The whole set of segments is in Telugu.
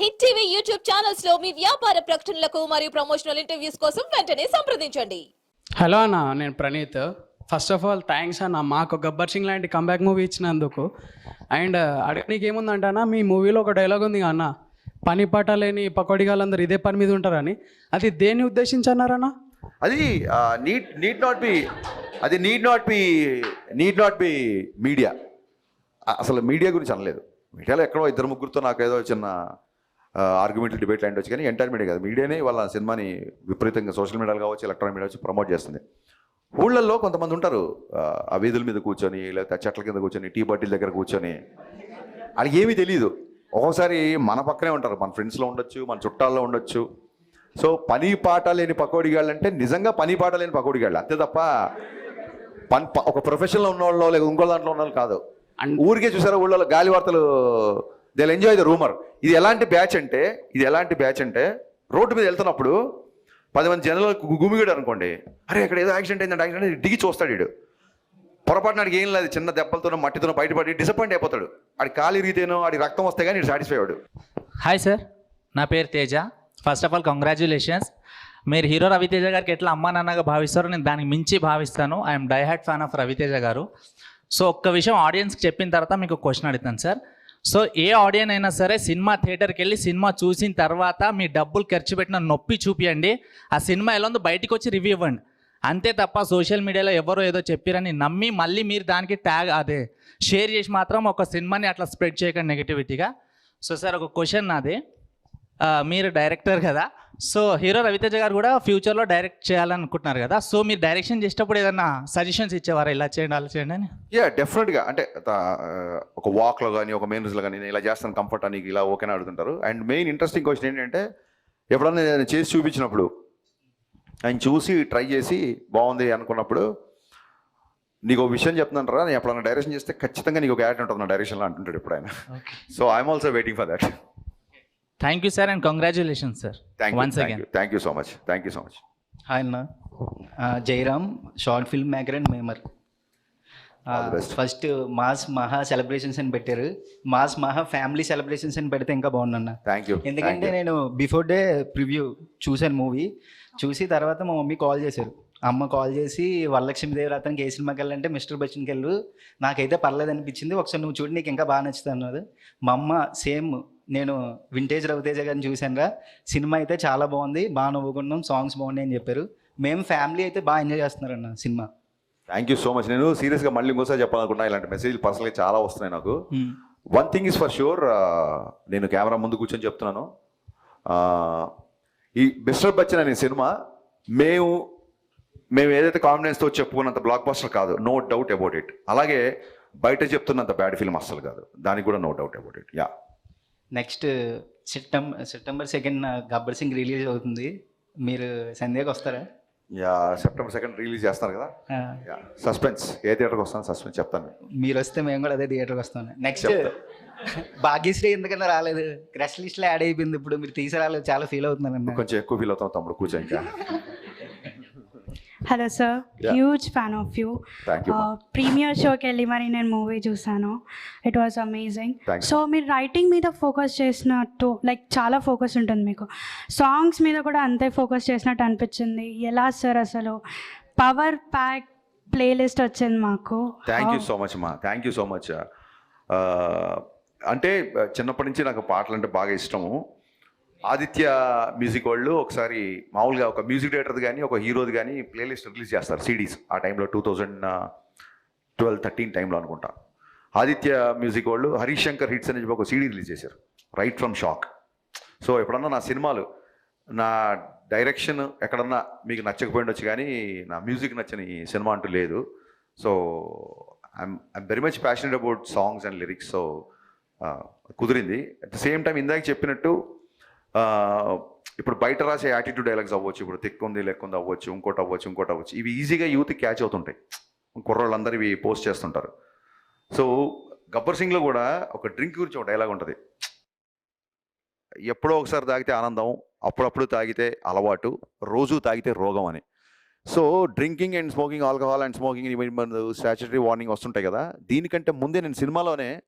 హిట్ టీవీ యూట్యూబ్ ఛానల్స్లో మీ వ్యాపార ప్రకటనలకు మరియు ప్రమోషనల్ ఇంటర్వ్యూస్ కోసం వెంటనే సంప్రదించండి. హలో అన్న నేను Praneeth. First of all thanks అన్న మాకు గబ్బర్ సింగ్ లాంటి కంబ్యాక్ మూవీ ఇచ్చినందుకు. అండ్ అడగనీకి ఏముందంటే అన్న మీ మూవీలో ఒక డైలాగ్ ఉంది అన్న. పని పాట లేని పకోడిగాళ్ళందరూ ఇదే పని మీద ఉంటారని. అది దేన్ని ఉద్దేశించి అన్నారన్న అది నీట్ నీట్ నాట్ బి అది need not be need not be media అసలు మీడియా గురించి అనలేదు. మీడియాలో ఎక్కడో ఇద్దరు ముగ్గురితో నాకు ఏదో చిన్న ఆర్గ్యుమెంట్ డిబేట్ లాంటి వచ్చి కానీ ఎంటైర్ మీడియా కాదు. మీడియానే వాళ్ళ సినిమాని విపరీతంగా సోషల్ మీడియాలో కావచ్చు ఎలక్ట్రానిక్ మీడియా వచ్చి ప్రమోట్ చేస్తుంది. ఊళ్ళల్లో కొంతమంది ఉంటారు. ఆ, వీధుల మీద కూర్చొని లేకపోతే ఆ చెట్ల కింద కూర్చొని టీ బాటిల్ దగ్గర కూర్చొని. వాళ్ళకి ఏమీ తెలియదు ఒక్కోసారి మన పక్కనే ఉంటారు. మన ఫ్రెండ్స్లో ఉండొచ్చు మన చుట్టాల్లో ఉండొచ్చు. సో పని పాట లేని పకోడిగాళ్ళు అంటే నిజంగా పని పాట లేని పకోడిగాళ్ళు. అంతే తప్ప పని ఒక ప్రొఫెషన్లో ఉన్న వాళ్ళు లేదా ఇంకో దాంట్లో ఉన్న వాళ్ళు కాదు ఊరికే చూసారా ఊళ్ళో గాలి వార్తలు దే ఎంజాయ్ ద రూమర్ ఇది ఎలాంటి బ్యాచ్ అంటే ఇది ఎలాంటి బ్యాచ్ అంటే రోడ్డు మీద వెళ్తున్నప్పుడు పది మంది జనాలు గుమిగాడు అనుకోండి. అరే ఇక్కడ ఏదో యాక్సిడెంట్ అయిందంటే యాక్సిడెంట్ దిగి చూస్తాడు వీడు. పొరపాటున ఆడికి ఏం లేదు చిన్న దెబ్బలతోనో మట్టితోనో బయటపడి డిసప్పాయింట్ అయిపోతాడు. ఆడి కాలు ఇరిగితేనో ఆడి రక్తం వస్తే కానీ సాటిస్ఫై అవ్వడు. హాయ్ సార్ నా పేరు Teja. First of all congratulations మీరు హీరో రవితేజ గారికి ఎట్లా అమ్మా నాన్నగా భావిస్తారో నేను దానికి మించి భావిస్తాను. I'm diehard fan of Ravi Teja గారు. సో ఒక్క విషయం ఆడియన్స్కి చెప్పిన తర్వాత మీకు క్వశ్చన్ అడుగుతాను సార్ సో ఏ ఆడియన్ అయినా సరే సినిమా థియేటర్కి వెళ్ళి సినిమా చూసిన తర్వాత మీ డబ్బులు ఖర్చు పెట్టిన నొప్పి చూపియండి. ఆ సినిమా ఎలా ఉందో బయటకు వచ్చి రివ్యూ ఇవ్వండి. అంతే తప్ప సోషల్ మీడియాలో ఎవరో ఏదో చెప్పారని నమ్మి మళ్ళీ మీరు దానికి ట్యాగ్ అదే షేర్ చేసి మాత్రం ఒక సినిమాని అట్లా స్ప్రెడ్ చేయకండి నెగిటివిటీగా. సో సార్ ఒక క్వశ్చన్ నాది. మీరు డైరెక్టర్ కదా. సో హీరో రవితేజ గారు కూడా ఫ్యూచర్లో డైరెక్ట్ చేయాలనుకుంటున్నారు కదా. సో మీరు డైరెక్షన్ చేసేటప్పుడు ఏదైనా సజెషన్స్ ఇచ్చేవారా? ఇలా చేయండి అలా చేయండి అని? యా డెఫినెట్గా అంటే ఒక వాక్లో కానీ ఒక మెయిన్ కానీ నేను ఇలా చేస్తాను కంఫర్ట్ అని ఇలా ఓకేనా అడుగుతుంటారు. అండ్ మెయిన్ ఇంట్రెస్టింగ్ క్వశ్చన్ ఏంటంటే ఎప్పుడన్నా నేను చేసి చూపించినప్పుడు ఆయన చూసి ట్రై చేసి బాగుంది అనుకున్నప్పుడు నీకు ఒక విషయం చెప్తున్నాను రా నేను ఎప్పుడన్నా డైరెక్షన్ చేస్తే ఖచ్చితంగా నీకు ఒక యాడ్ ఉంటుంది నా డైరెక్షన్లో అంటుంటాడు ఇప్పుడు ఆయన so I'm also waiting for that thank you sir and congratulation sir thank once you again thank you so much thank you so much hi అన్న. Jayaram short film maker and memer. First mass Maha celebrations అని పెట్టారు. మాస్ మహా ఫ్యామిలీ సెలబ్రేషన్స్ అని పెడితే ఇంకా బాగుందన్న. థ్యాంక్ యూ ఎందుకంటే నేను బిఫోర్ డే ప్రివ్యూ చూశాను మూవీ చూసి తర్వాత మా మమ్మీ కాల్ చేశారు. అమ్మ కాల్ చేసి వరలక్ష్మి దేవి అతనికి ఏ సినిమాకి వెళ్ళాలంటే మిస్టర్ బచ్చన్కి వెళ్ళు నాకైతే పర్లేదు అనిపించింది ఒకసారి నువ్వు చూడు నీకు ఇంకా బాగా నచ్చుతుంది అన్నది. మా అమ్మ సేమ్ నేను వింటేజ్ రవితేజ గారిని చూశానురా. సినిమా అయితే చాలా బాగుంది. బాగా నవ్వుకున్నాం సాంగ్స్ బాగున్నాయి అని చెప్పారు. మేము ఫ్యామిలీ అయితే బాగా ఎంజాయ్ చేస్తున్నారన్న సినిమా. థ్యాంక్ యూ సో మచ్ నేను సీరియస్గా మళ్ళీ ఇంకోసారి చెప్పాలనుకున్నా ఇలాంటి మెసేజ్లు పర్సనల్గా చాలా వస్తున్నాయి నాకు. One thing is for sure నేను కెమెరా ముందు కూర్చొని చెప్తున్నాను. Uh, ఈ మిస్టర్ బచ్చన్ అనే సినిమా మేము మేము ఏదైతే కాన్ఫిడెన్స్తో చెప్పుకున్నంత బ్లాక్ బస్టర్ కాదు. నో డౌట్ అబౌట్ ఇట్ అలాగే బయట చెప్తున్నంత బ్యాడ్ ఫిల్మ్ అస్సలు కాదు. దానికి కూడా no doubt about it yeah next September September second Gabbar Singh release అవుతుంది. మీరు సంధ్యాకి వస్తారా? యా సెప్టెంబర్ సెకండ్ రిలీజ్ చేస్తున్నారు కదా? Yeah suspense. ఏ థియేటర్కి వస్తాను సస్పెన్స్ చెప్తాను మీరు వస్తే మేము కూడా అదే థియేటర్కి వస్తాం. నెక్స్ట్. భాగ్యశ్రీ ఎందుకన్నా రాలేదు? క్రష్ లిస్ట్లో యాడ్ అయిపోయింది ఇప్పుడు. మీరు తీసుకురాలేదు చాలా ఫీల్ అవుతున్నాను కొంచెం ఎక్కువ ఫీల్ అవుతాం తమ్ముడు కూర్చో ఇంకా. Hello sir. Huge fan of you premiere షోకి వెళ్ళి మరి నేను మూవీ చూసాను ఇట్ వాజ్ అమేజింగ్. సో మీరు రైటింగ్ మీద ఫోకస్ చేసినట్టు లైక్ చాలా ఫోకస్ ఉంటుంది మీకు. సాంగ్స్ మీద కూడా అంతే ఫోకస్ చేసినట్టు అనిపించింది. ఎలా సార్ అసలు? పవర్ ప్యాక్ ప్లేలిస్ట్ వచ్చింది మాకు. థ్యాంక్ యూ సో మచ్ మా థ్యాంక్ యూ సో మచ్ అంటే uh, చిన్నప్పటి నుంచి నాకు పాటలు అంటే బాగా ఇష్టము. ఆదిత్య మ్యూజిక్ వాళ్ళు ఒకసారి మామూలుగా ఒక మ్యూజిక్ డైరెక్టర్ది కానీ ఒక హీరోది కానీ ప్లేలిస్ట్ రిలీజ్ చేస్తారు సిడీస్. ఆ టైంలో టూ థౌజండ్ ట్వెల్వ్ థర్టీన్ టైంలో అనుకుంటా. ఆదిత్య మ్యూజిక్ వాళ్ళు హరీష్ శంకర్ హిట్స్ అని చెప్పి ఒక సీడీ రిలీజ్ చేశారు రైట్ ఫ్రమ్ షాక్ సో ఎప్పుడన్నా నా సినిమాలు నా డైరెక్షన్ ఎక్కడన్నా మీకు నచ్చకపోయిండొచ్చు కానీ నా మ్యూజిక్ నచ్చని సినిమా అంటూ లేదు. So I'm I'm very much passionate about songs and lyrics so కుదిరింది. అట్ ద సేమ్ టైం ఇందాక చెప్పినట్టు ఇప్పుడు బయట రాసే యాటిట్యూడ్ డైలాగ్స్ అవ్వచ్చు ఇప్పుడు తిక్కుంది ఉంది అవ్వచ్చు ఇంకోటి అవ్వచ్చు ఇంకోటి అవ్వచ్చు. ఇవి ఈజీగా యూత్ క్యాచ్ అవుతుంటాయి. కుర్రోళ్ళందరూ ఇవి పోస్ట్ చేస్తుంటారు. సో గబ్బర్ సింగ్లో కూడా ఒక డ్రింక్ గురించి ఒక డైలాగ్ ఉంటుంది. ఎప్పుడో ఒకసారి తాగితే ఆనందం అప్పుడప్పుడు తాగితే అలవాటు రోజు తాగితే రోగం అని. So drinking and smoking alcohol and smoking statutory warning వస్తుంటాయి కదా. దీనికంటే ముందే నేను సినిమాలోనే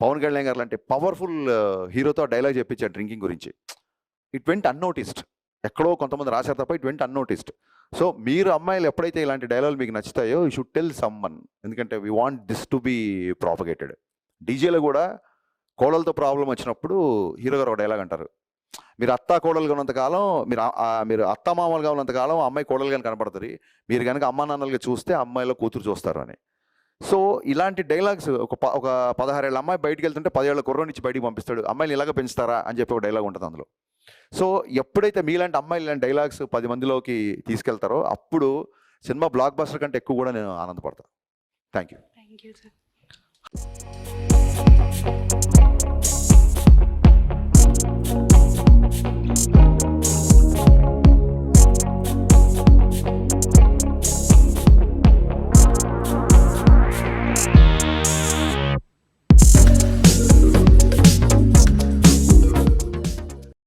పవన్ కళ్యాణ్ గారు లాంటి పవర్ఫుల్ హీరోతో డైలాగ్ చెప్పించారు డ్రింకింగ్ గురించి. ఇట్ వెంట్ అన్నోటిస్డ్ ఎక్కడో కొంతమంది రాశారు తప్ప ఇట్ వెంట్ అన్నోటిస్డ్ సో మీరు అమ్మాయిలు ఎప్పుడైతే ఇలాంటి డైలాగులు మీకు నచ్చుతాయో యూ షుడ్ టెల్ సమ్మన్ ఎందుకంటే we want this to be propagated డీజేలో కూడా కోడలతో ప్రాబ్లం వచ్చినప్పుడు హీరో గారు ఒక డైలాగ్ అంటారు. మీరు అత్త కోడలుగా ఉన్నంతకాలం మీరు మీరు అత్త మామలుగా ఉన్నంతకాలం అమ్మాయి కోడలుగా కనపడుతుంది. మీరు కనుక అమ్మా నాన్నలుగా చూస్తే అమ్మాయిలో కూతురు చూస్తారు అని. సో ఇలాంటి డైలాగ్స్ ఒక ప- ఒక పదహారేళ్ళ అమ్మాయి బయటికి వెళ్తుంటే పదేళ్ళ కుర్ర నుంచి బయటికి పంపిస్తాడు. అమ్మాయిని ఇలాగ పెంచుతారా? అని చెప్పి ఒక డైలాగ్ ఉంటుంది అందులో. సో ఎప్పుడైతే మీలాంటి అమ్మాయిలు ఇలాంటి డైలాగ్స్ పది మందిలోకి తీసుకెళ్తారో అప్పుడు సినిమా బ్లాక్ బస్టర్ కంటే ఎక్కువ కూడా నేను ఆనందపడతాను thank you thank you sir.